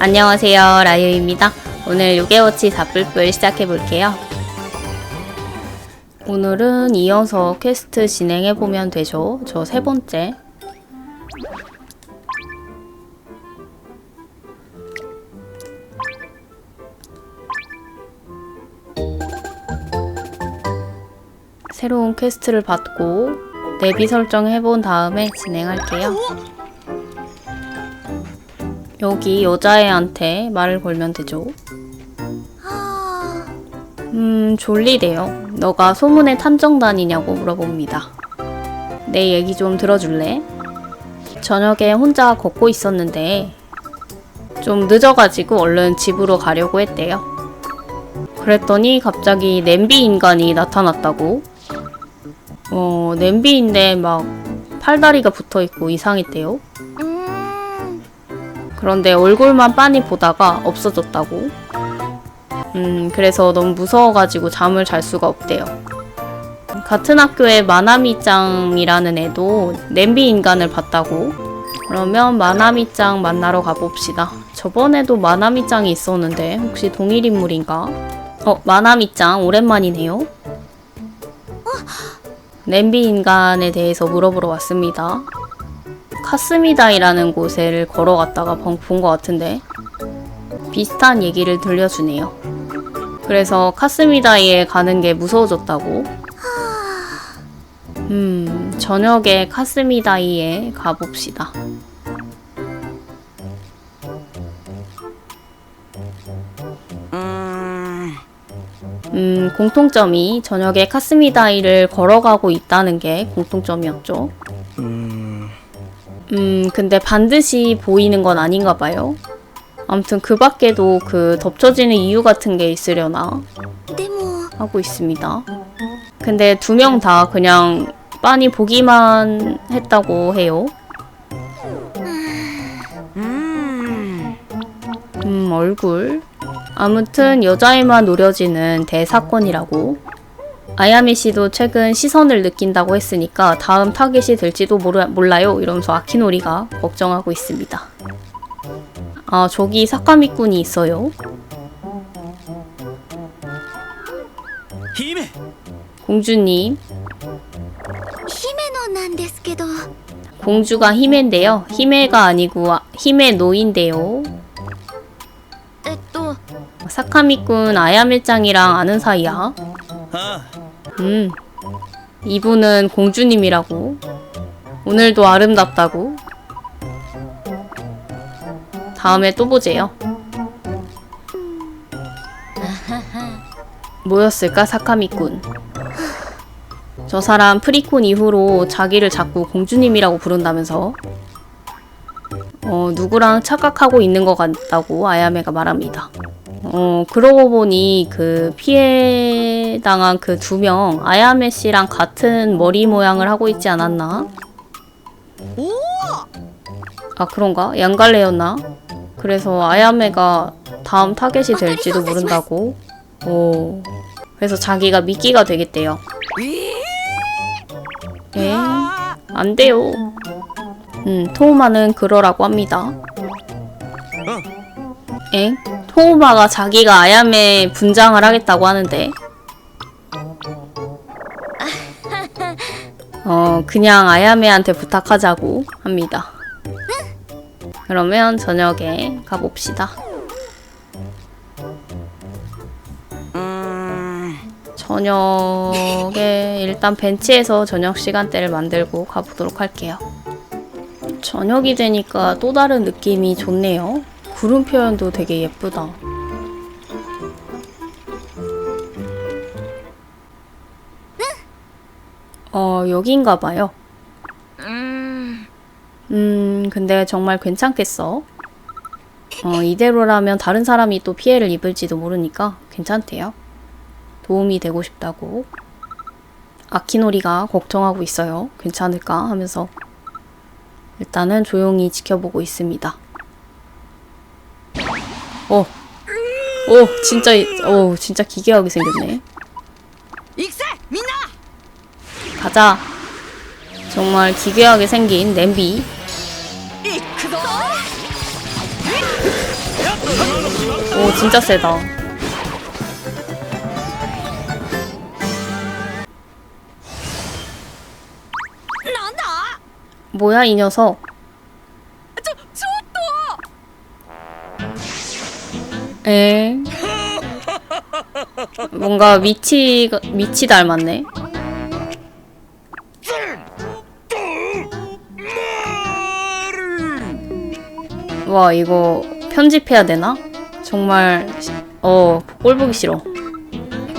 안녕하세요 라유입니다. 오늘 요게워치 잡불불 시작해볼게요. 오늘은 이어서 퀘스트 진행해보면 되죠? 저 세 번째. 새로운 퀘스트를 받고 내비 설정해본 다음에 진행할게요 여기 여자애한테 말을 걸면 되죠. 음, 졸리대요. 너가 소문의 탐정단이냐고 물어봅니다. 내 얘기 좀 들어줄래? 저녁에 혼자 걷고 있었는데 좀 늦어가지고 얼른 집으로 가려고 했대요. 그랬더니 갑자기 냄비 인간이 나타났다고. 어, 냄비인데 막 팔다리가 붙어 있고 이상했대요. 그런데 얼굴만 빤히 보다가 없어졌다고. 음, 그래서 너무 무서워가지고 잠을 잘 수가 없대요. 같은 학교에 마나미짱이라는 애도 냄비 인간을 봤다고. 그러면 마나미짱 만나러 가봅시다. 저번에도 마나미짱이 있었는데 혹시 동일 인물인가? 어, 마나미짱 오랜만이네요. 냄비 인간에 대해서 물어보러 왔습니다. 카스미다이라는 곳을 걸어갔다가 본 것 같은데 비슷한 얘기를 들려주네요. 그래서 카스미다이에 가는 게 무서워졌다고. 음, 저녁에 카스미다이에 가봅시다. 음, 공통점이 저녁에 카스미다이를 걸어가고 있다는 게 공통점이었죠. 음, 근데 반드시 보이는 건 아닌가 봐요. 아무튼 그 밖에도 그 덮쳐지는 이유 같은 게 있으려나 でも 하고 있습니다. 근데 두 명 다 그냥 빤히 보기만 했다고 해요. 음, 얼굴. 아무튼 여자애만 노려지는 대사건이라고. 아야미 씨도 최근 시선을 느낀다고 했으니까 다음 타겟이 될지도 모르, 몰라요 이러면서 아키노리가 걱정하고 있습니다. 아 저기 사카미꾼이 있어요. 공주님. 공주가 히메인데요. 히메가 아니고 아, 히메 노인데요. 사카미꾼 아야메짱이랑 아는 사이야? 아, あ 음. 이분은 공주님이라고. 오늘도 아름답다고. 다음에 또 보재요. 뭐였을까, 사카미꾼. 저 사람 프리콘 이후로 자기를 자꾸 공주님이라고 부른다면서. 어, 누구랑 착각하고 있는 것 같다고 아야메가 말합니다. 어, 그러고 보니 그 피해 당한 그 두 명, 아야메 씨랑 같은 머리 모양을 하고 있지 않았나? 아, 그런가? 양갈래였나? 그래서 아야메가 다음 타겟이 될지도 모른다고. 오. 그래서 자기가 미끼가 되겠대요. 에? 안 돼요. 음, 토우마는 그러라고 합니다. 엥? 토우마가 자기가 아야메 분장을 하겠다고 하는데 어 그냥 아야메한테 부탁하자고 합니다. 그러면 저녁에 가봅시다. 저녁에 일단 벤치에서 저녁 시간대를 만들고 가보도록 할게요. 저녁이 되니까 또 다른 느낌이 좋네요. 구름 표현도 되게 예쁘다. 어, 여긴가 봐요. うーん 음, 근데 정말 괜찮겠어? 어, 이대로라면 다른 사람이 또 피해를 입을지도 모르니까 괜찮대요. 도움이 되고 싶다고. 아키노리가 걱정하고 있어요. 괜찮을까? 하면서 일단은 조용히 지켜보고 있습니다. 어. 오, 진짜, 오, 진짜 기괴하게 생겼네. 가자. 정말 기괴하게 생긴 냄비. 오, 진짜 세다. 뭐야, 이 녀석. 에 뭔가 미치 미치 닮았네. 와, 이거 편집해야 되나? 정말, 어, 꼴 보기 싫어.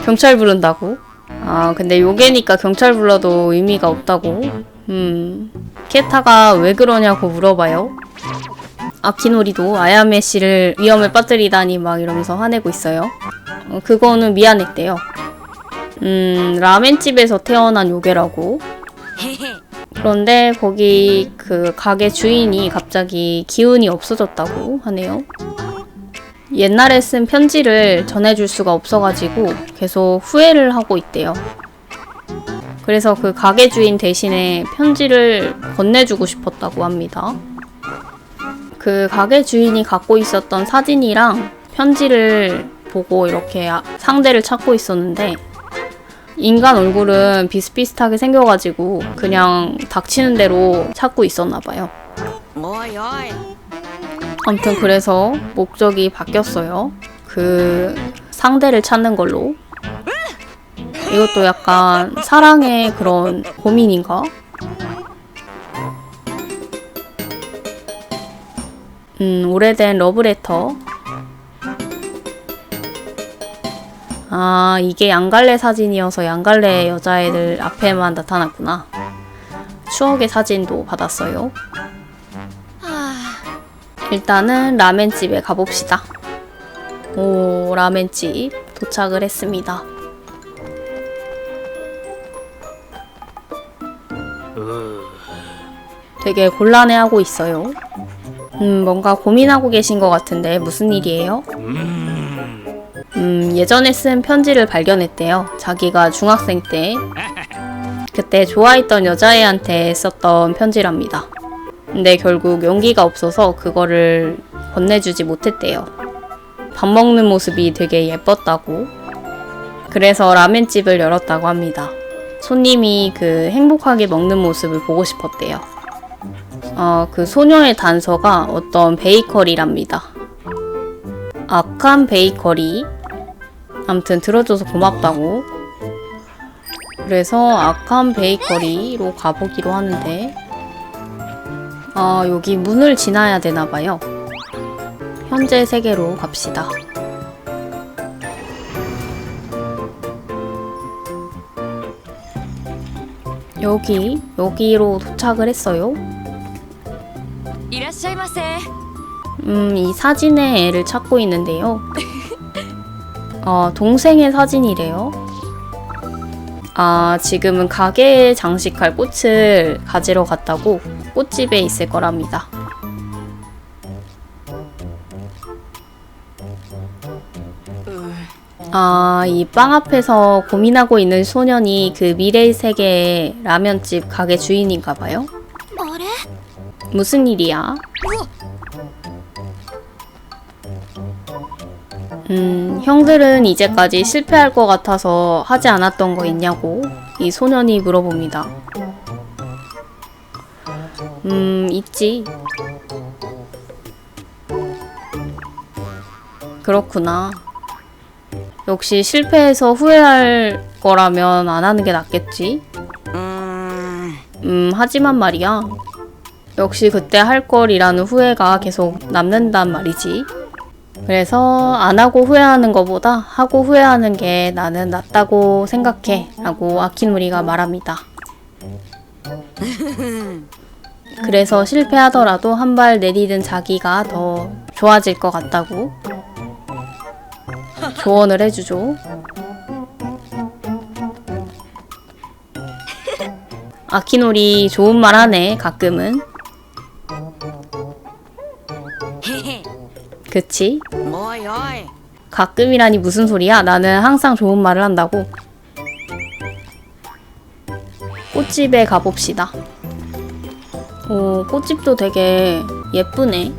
경찰 부른다고? 아, 근데 요게니까 경찰 불러도 의미가 없다고? 음, 케타가 왜 그러냐고 물어봐요. 아키노리도 아야메 씨를 위험에 빠뜨리다니 막 이러면서 화내고 있어요. 어, 그거는 미안했대요. 음, 라멘집에서 태어난 요괴라고. 그런데 거기 그 가게 주인이 갑자기 기운이 없어졌다고 하네요. 옛날에 쓴 편지를 전해줄 수가 없어가지고 계속 후회를 하고 있대요. 그래서 그 가게 주인 대신에 편지를 건네주고 싶었다고 합니다. 그 가게 주인이 갖고 있었던 사진이랑 편지를 보고 이렇게 아- 상대를 찾고 있었는데 인간 얼굴은 비슷비슷하게 생겨가지고 그냥 닥치는 대로 찾고 있었나 봐요. 아무튼 그래서 목적이 바뀌었어요. 그 상대를 찾는 걸로. 이것도 약간 사랑의 그런 고민인가? 음, 오래된 러브레터. 아, 이게 양갈래 사진이어서 양갈래 여자애들 앞에만 나타났구나. 추억의 사진도 받았어요. 일단은 라멘집에 가봅시다. 오, 라멘집 도착을 했습니다. 되게 곤란해하고 있어요. 음, 뭔가 고민하고 계신 것 같은데 무슨 일이에요? 음, 예전에 쓴 편지를 발견했대요. 자기가 중학생 때 그때 좋아했던 여자애한테 썼던 편지랍니다. 근데 결국 용기가 없어서 그거를 건네주지 못했대요. 밥 먹는 모습이 되게 예뻤다고. 그래서 라멘집을 열었다고 합니다. 손님이 그 행복하게 먹는 모습을 보고 싶었대요. 어, 그 소녀의 단서가 어떤 베이커리랍니다. 악한 베이커리. 아무튼 들어줘서 고맙다고. 그래서 아캄 베이커리로 가보기로 하는데 아 여기 문을 지나야 되나봐요. 현재 세계로 갑시다. 여기 여기로 도착을 했어요. 음 이 사진의 애를 찾고 있는데요. 어, 동생의 사진이래요. 아, 지금은 가게에 장식할 꽃을 가지러 갔다고 꽃집에 있을 거랍니다. 아, 이 빵 앞에서 고민하고 있는 소년이 그 미래의 세계의 라면집 가게 주인인가 봐요. 무슨 일이야? 음, 형들은 이제까지 실패할 것 같아서 하지 않았던 거 있냐고 이 소년이 물어봅니다. 음, 있지. 그렇구나. 역시 실패해서 후회할 거라면 안 하는 게 낫겠지. 음, 하지만 말이야. 역시 그때 할 걸이라는 후회가 계속 남는단 말이지. 그래서 안 하고 후회하는 것보다 하고 후회하는 게 나는 낫다고 생각해. 라고 아키노리가 말합니다. 그래서 실패하더라도 한 발 내디딘 자기가 더 좋아질 것 같다고 조언을 해주죠. 아키노리 좋은 말 하네, 가끔은. 그치? 가끔이라니 무슨 소리야? 나는 항상 좋은 말을 한다고. 꽃집에 가봅시다. 오, 꽃집도 되게 예쁘네.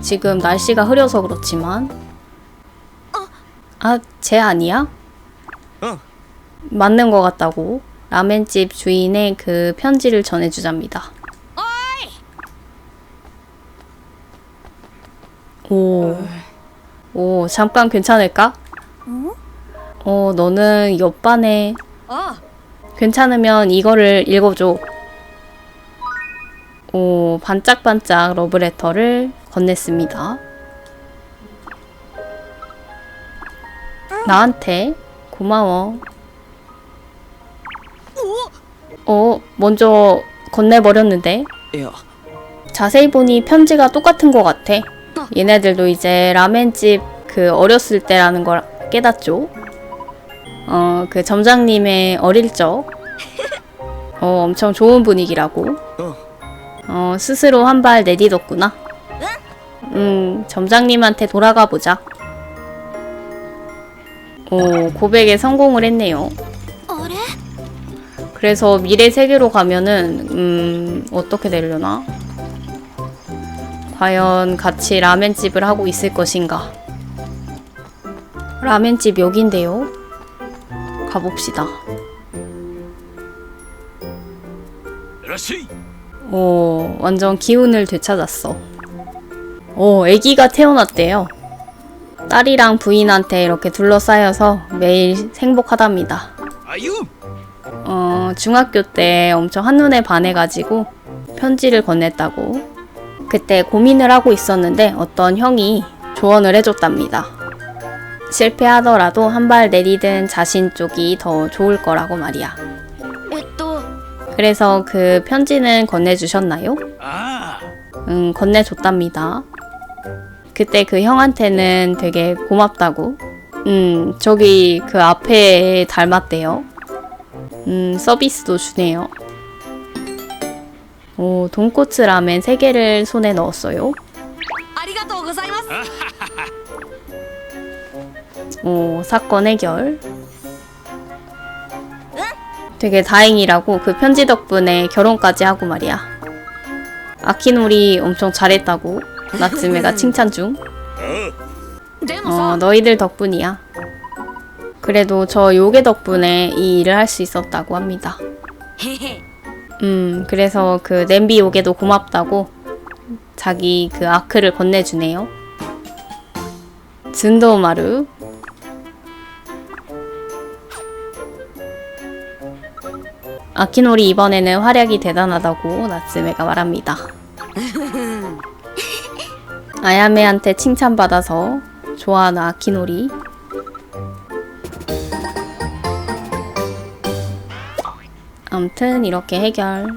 지금 날씨가 흐려서 그렇지만. 아, 쟤 아니야? 어. 맞는 것 같다고. 라멘집 주인의 그 편지를 전해주자입니다. 오, 오, 잠깐 괜찮을까? 어, 너는 옆반에 어 괜찮으면 이거를 읽어줘. 오, 반짝반짝 러브레터를 건넸습니다. 나한테 고마워. 어, 먼저 건네버렸는데いや 자세히 보니 편지가 똑같은 것 같아. 얘네들도 이제 라멘집 그 어렸을 때라는 걸 깨닫죠. 어, 그 점장님의 어릴 적. 어, 엄청 좋은 분위기라고. 어, 스스로 한 발 내딛었구나. 음, 점장님한테 돌아가 보자. 오, 고백에 성공을 했네요. 그래서 미래 세계로 가면은, 음, 어떻게 되려나? 과연 같이 라멘집을 하고 있을 것인가? 라멘집 여긴데요? 가봅시다. 오, 어, 완전 기운을 되찾았어. 오, 아기가 태어났대요. 딸이랑 부인한테 이렇게 둘러싸여서 매일 행복하답니다. 어, 중학교 때 엄청 한눈에 반해가지고 편지를 건넸다고 그때 고민을 하고 있었는데 어떤 형이 조언을 해줬답니다. 실패하더라도 한 발 내디든 자신 쪽이 더 좋을 거라고 말이야. 그래서 그 편지는 건네주셨나요? 음, 건네줬답니다. 그때 그 형한테는 되게 고맙다고. 음, 저기 그 앞에 닮았대요. 음, 서비스도 주네요. 오, 돈코츠 라멘 세 개를 손에 넣었어요. 오, 사건 해결. 되게 다행이라고 그 편지 덕분에 결혼까지 하고 말이야. 아키노리 엄청 잘했다고 나츠메가 칭찬 중. 어, 어 너희들 덕분이야. 그래도 저 요괴 덕분에 이 일을 할 수 있었다고 합니다. 음, 그래서 그 냄비 요괴도 고맙다고 자기 그 아크를 건네주네요. 준도마루. 아키노리 이번에는 활약이 대단하다고 나츠메가 말합니다. 아야메한테 칭찬받아서 좋아하는 아키노리. 암튼 이렇게 해결.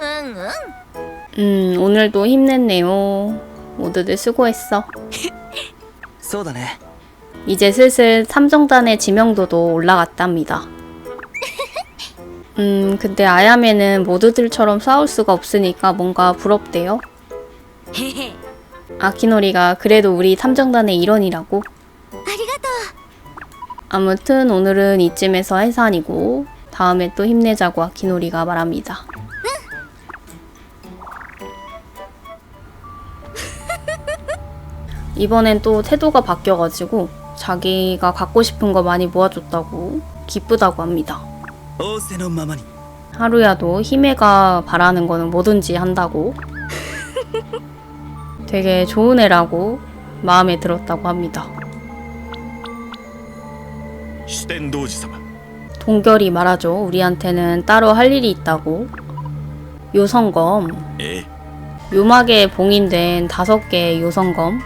うんうん 음, 오늘도 힘냈네요. 모두들 수고했어. そうだね 이제 슬슬 삼정단의 지명도도 올라갔답니다. 음, 근데 아야메는 모두들처럼 싸울 수가 없으니까 뭔가 부럽대요. へへ 아키노리가 그래도 우리 탐정단의 일원이라고. 아무튼 오늘은 이쯤에서 해산이고 다음에 또 힘내자고 아키노리가 말합니다. 이번엔 또 태도가 바뀌어가지고 자기가 갖고 싶은 거 많이 모아줬다고 기쁘다고 합니다. 하루야도 히메가 바라는 거는 뭐든지 한다고 되게 좋은 애라고 마음에 들었다고 합니다. 동결이 말하죠. 우리한테는 따로 할 일이 있다고. 요성검. 예. 요막에 봉인된 다섯 개의 요성검.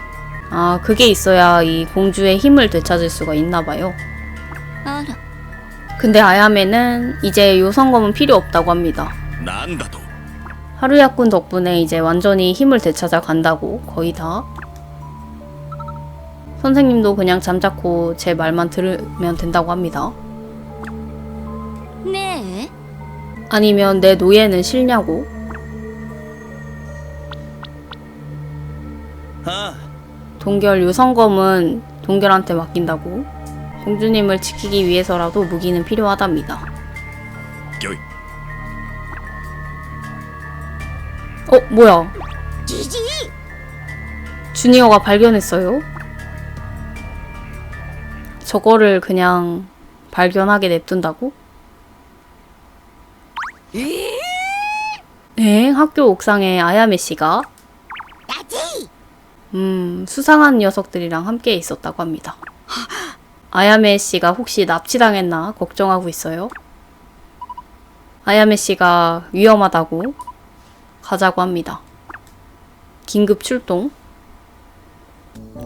아, 그게 있어야 이 공주의 힘을 되찾을 수가 있나 봐요. 아. 근데 아야메는 이제 요성검은 필요 없다고 합니다. 난다도. 하루야꾼 덕분에 이제 완전히 힘을 되찾아 간다고 거의 다. 선생님도 그냥 잠자코 제 말만 들으면 된다고 합니다. 네. 아니면 내 노예는 싫냐고? 아. 동결 유성검은 동결한테 맡긴다고. 공주님을 지키기 위해서라도 무기는 필요하답니다. 어, 뭐야? 지지! 주니어가 발견했어요? 저거를 그냥 발견하게 냅둔다고? 네, 학교 옥상에 아야메 씨가 음, 수상한 녀석들이랑 함께 있었다고 합니다. 아야메 씨가 혹시 납치당했나 걱정하고 있어요. 아야메 씨가 위험하다고 가자고 합니다. 긴급 출동.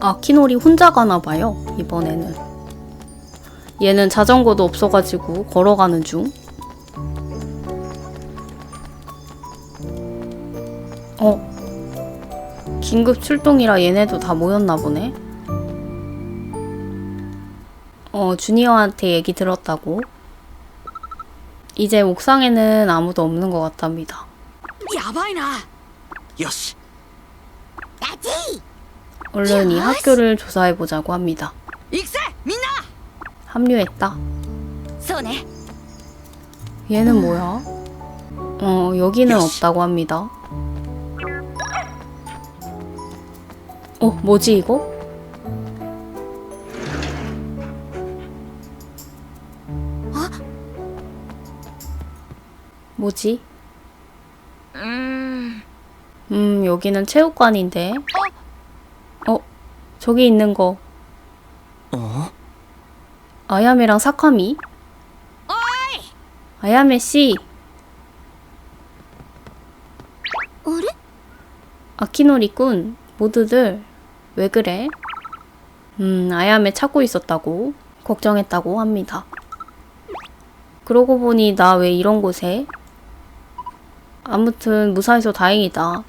아, 키노리 혼자 가나 봐요, 이번에는. 얘는 자전거도 없어가지고 걸어가는 중. 어. 긴급 출동이라 얘네도 다 모였나 보네. 어, 주니어한테 얘기 들었다고. 이제 옥상에는 아무도 없는 것 같답니다. 야바이나. 요시. 얼른 이 학교를 조사해 보자고 합니다. 익세, 민나. 합류했다. 얘는 뭐야? 어, 여기는 없다고 합니다. 어, 뭐지 이거? 아? 뭐지? 음, 음 여기는 체육관인데. 어? 저기 있는 거 아야메랑 사카미? 아야메 씨. 아키노리군 모두들 왜 그래? 음, 아야메 찾고 있었다고 걱정했다고 합니다. 그러고 보니 나 왜 이런 곳에? 아무튼 무사해서 다행이다.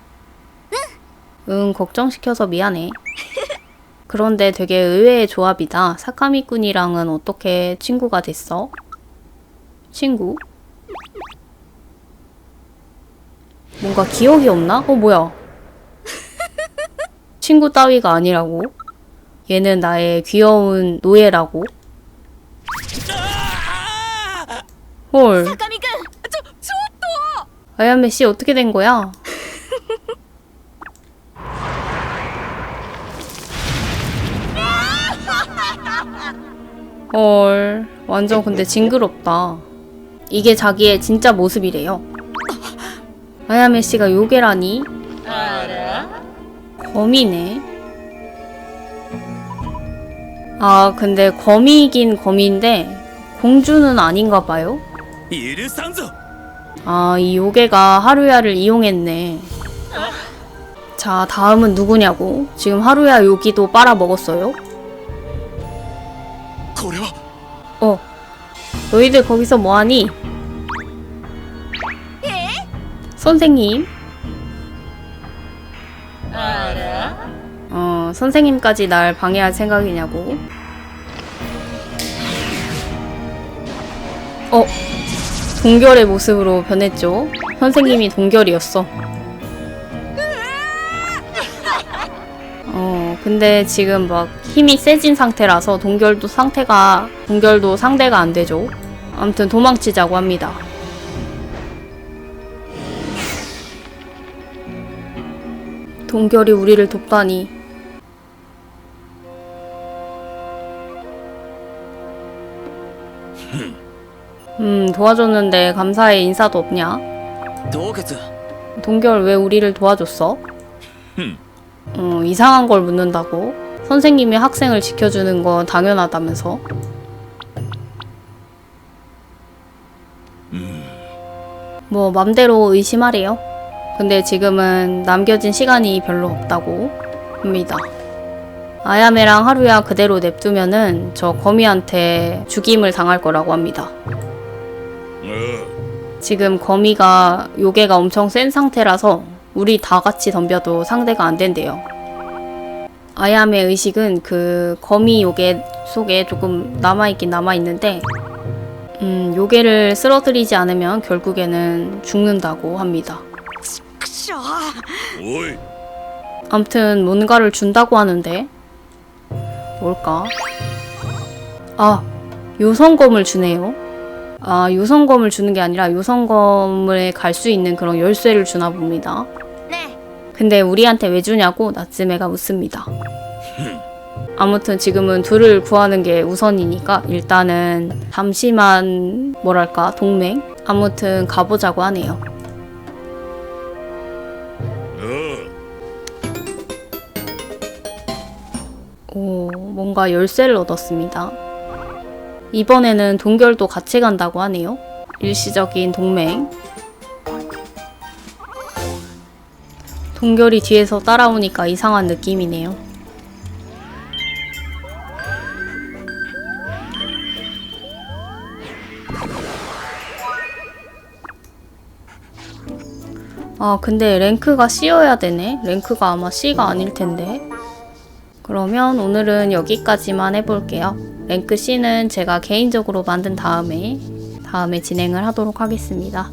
응, 걱정시켜서 미안해. 그런데 되게 의외의 조합이다. 사카미꾼이랑은 어떻게 친구가 됐어? 친구? 뭔가 기억이 없나? 어, 뭐야? 친구 따위가 아니라고? 얘는 나의 귀여운 노예라고? 헐. 아야메 씨 어떻게 된 거야? 헐, 완전 근데 징그럽다. 이게 자기의 진짜 모습이래요. 아야메 씨가 요괴라니? 거미네. 아, 근데 거미이긴 거미인데 공주는 아닌가 봐요. 아, 이 요괴가 하루야를 이용했네. 자, 다음은 누구냐고. 지금 하루야 요기도 빨아먹었어요. 어. 너희들 거기서 뭐하니? 예? 선생님. 어, 선생님까지 날 방해할 생각이냐고. 어, 동결의 모습으로 변했죠. 선생님이 동결이었어. 어, 근데 지금 막 힘이 세진 상태라서 동결도 상태가, 동결도 상대가 안 되죠. 아무튼 도망치자고 합니다. 동결이 우리를 돕다니. 음, 도와줬는데 감사의 인사도 없냐? 동결 왜 우리를 도와줬어? 흠. 어, 이상한 걸 묻는다고? 선생님이 학생을 지켜주는 건 당연하다면서? 뭐 맘대로 의심하래요. 근데 지금은 남겨진 시간이 별로 없다고 합니다. 아야메랑 하루야 그대로 냅두면은 저 거미한테 죽임을 당할 거라고 합니다. う 지금 거미가 요괴가 엄청 센 상태라서 우리 다 같이 덤벼도 상대가 안 된대요. 아야의 의식은 그 거미 요괴 속에 조금 남아있긴 남아있는데 음, 요괴를 쓰러뜨리지 않으면 결국에는 죽는다고 합니다. 암튼 뭔가를 준다고 하는데 뭘까? 아, 요성검을 주네요. 아, 요성검을 주는 게 아니라 요성검에 갈 수 있는 그런 열쇠를 주나 봅니다. 근데 우리한테 왜 주냐고 나츠메가 묻습니다. 아무튼 지금은 둘을 구하는 게 우선이니까 일단은 잠시만 뭐랄까 동맹? 아무튼 가보자고 하네요. 오, 뭔가 열쇠를 얻었습니다. 이번에는 동결도 같이 간다고 하네요. 일시적인 동맹. 동결이 뒤에서 따라오니까 이상한 느낌이네요. 아, 근데 랭크가 C여야 되네. 랭크가 아마 C가 아닐 텐데. 그러면 오늘은 여기까지만 해볼게요. 랭크 C는 제가 개인적으로 만든 다음에, 다음에 진행을 하도록 하겠습니다.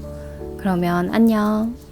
그러면 안녕.